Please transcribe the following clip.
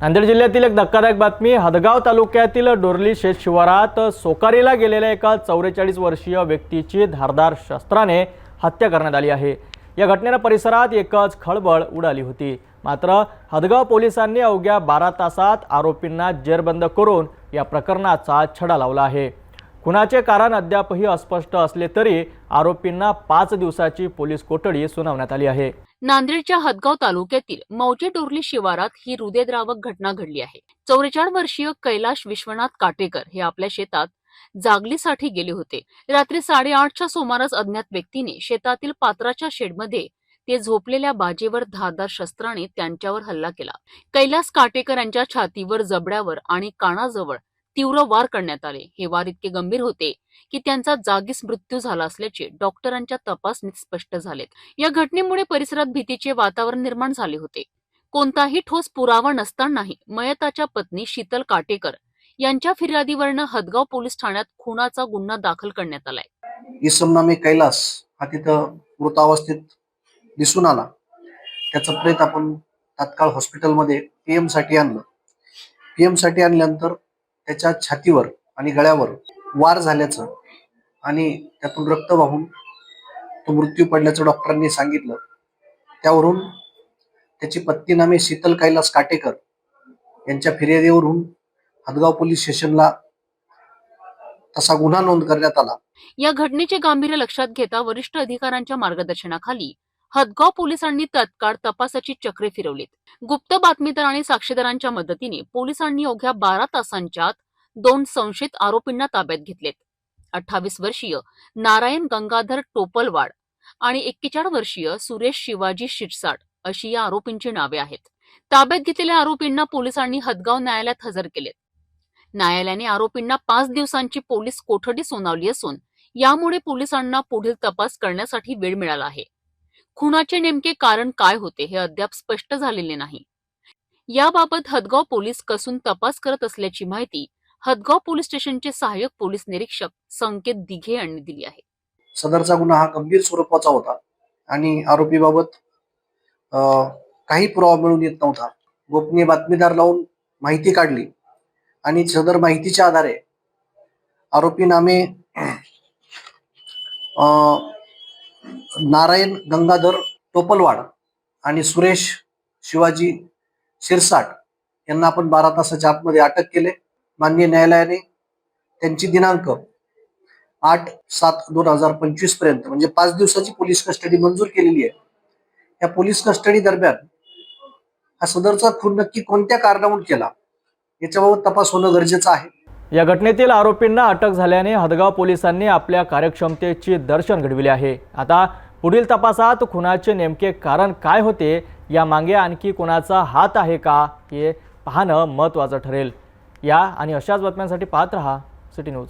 नांदेड जिल्ह्यातील एक धक्कादायक बातमी हदगाव तालुक्यातील डोरली शेत शिवारात सोकारीला गेलेल्या एका चौवेचाळीस वर्षीय व्यक्तीची धारदार शस्त्राने हत्या करण्यात आली आहे. या घटनेनं परिसरात एकच खळबळ उडाली होती. मात्र हदगाव पोलिसांनी अवघ्या बारा तासात आरोपींना जेरबंद करून या प्रकरणाचा छडा लावला आहे. खुनाचे कारण अद्यापही अस्पष्ट असले तरी आरोपींना पाच दिवसाची पोलीस कोठडी सुनावण्यात आली आहे. नांदेडच्या हदगाव तालुक्यातील मौजे टोरली शिवारात ही हृदयद्रावक घटना घडली आहे. चौवेचाळीस वर्षीय कैलाश विश्वनाथ काटेकर हे आपल्या शेतात जागलीसाठी गेले होते. रात्री साडेआठच्या सुमारास अज्ञात व्यक्तीने शेतातील पात्राच्या शेडमध्ये ते झोपलेल्या बाजेवर धारदार शस्त्राने त्यांच्यावर हल्ला केला. कैलास काटेकर यांच्या छातीवर जबड्यावर आणि कानाजवळ तीव्र वार करण्यात आले. हे वार इतके गंभीर होते की त्यांचा जागीच मृत्यू झाला असल्याचे डॉक्टरांच्या तपासणीत स्पष्ट झालेत या घटनेमुळे परिसरात भीतीचे वातावरण निर्माण झाले होते. कोणताही ठोस पुरावा नसतानाही मयताच्या पत्नी शीतल काटेकर यांच्या फिर्यादीवरनं हदगाव पोलीस ठाण्यात खुनाचा गुन्हा दाखल करण्यात आलाय. इसम नामे कैलास हा तिथं मृतावस्थेत दिसून आला. त्याचं प्रेत आपण तात्काळ हॉस्पिटलमध्ये पीएमसाठी आणलं. पीएमसाठी आणल्यानंतर त्याच्या छातीवर आणि गळ्यावर वार झाल्याचं आणि त्यातून रक्त वाहून तो मृत्यू पडल्याचं डॉक्टरांनी सांगितलं. त्यावरून त्याची पत्नी नामे शीतल कैलास काटेकर यांच्या फिर्यादीवरून हदगाव पोलीस स्टेशनला तसा गुन्हा नोंद करण्यात आला. या घटनेचे गांभीर्य लक्षात घेता वरिष्ठ अधिकाऱ्यांच्या मार्गदर्शनाखाली हदगाव पोलिसांनी तत्काळ तपासाची चक्रे फिरवलीत. गुप्त बातमीदार आणि साक्षीदारांच्या मदतीने पोलिसांनी अवघ्या बारा तासांच्या दोन संशयित आरोपींना ताब्यात घेतलेत. अठ्ठावीस वर्षीय नारायण गंगाधर टोपलवाड आणि एक्केचाळ वर्षीय सुरेश शिवाजी शिरसाट अशी या आरोपींची नावे आहेत. ताब्यात घेतलेल्या आरोपींना पोलिसांनी हदगाव न्यायालयात हजर केलेत. न्यायालयाने आरोपींना पाच दिवसांची पोलीस कोठडी सुनावली असून यामुळे पोलिसांना पुढील तपास करण्यासाठी वेळ मिळाला आहे. खुनाचे नेमके कारण काय होते हे अद्याप स्पष्ट झालेले नाही. याबाबत हदगाव पोलीस कसून तपास करत असल्याची माहिती हदगाव पोलीस स्टेशनचे सहाय्यक पोलीस निरीक्षक संकेत दिघे यांनी दिली आहे. सदरचा गुन्हा हा गंभीर स्वरूपाचा होता आणि आरोपीबाबत अं, काही पुरावा मिळून येत नव्हता. गोपनीय बातमीदार लावून माहिती काढली आणि सदर माहितीच्या आधारे आरोपी नामे अं, नारायण गंगाधर टोपलवाड आणि सुरेश शिवाजी शिरसाट यांना आपण बारा तासाच्या आतमध्ये अटक केले. माननीय न्यायालयाने त्यांची दिनांक आठ सात दोन हजार पंचवीसपर्यंत म्हणजे पाच दिवसाची पोलीस कस्टडी मंजूर केलेली आहे. या पोलीस कस्टडी दरम्यान हा सदरचा खून नक्की कोणत्या कारणावरून केला याच्याबाबत तपास होणं गरजेचं आहे. या घटनेतील आरोपींना अटक झाल्याने हदगाव पोलिसांनी आपल्या कार्यक्षमतेची दर्शन घडविले आहे. आता पुढील तपासात खुनाचे नेमके कारण काय होते या मागे आणखी कोणाचा हात आहे का हे पाहणं महत्त्वाचं ठरेल. या आणि अशाच बातम्यांसाठी पाहत रहा सिटी न्यूज.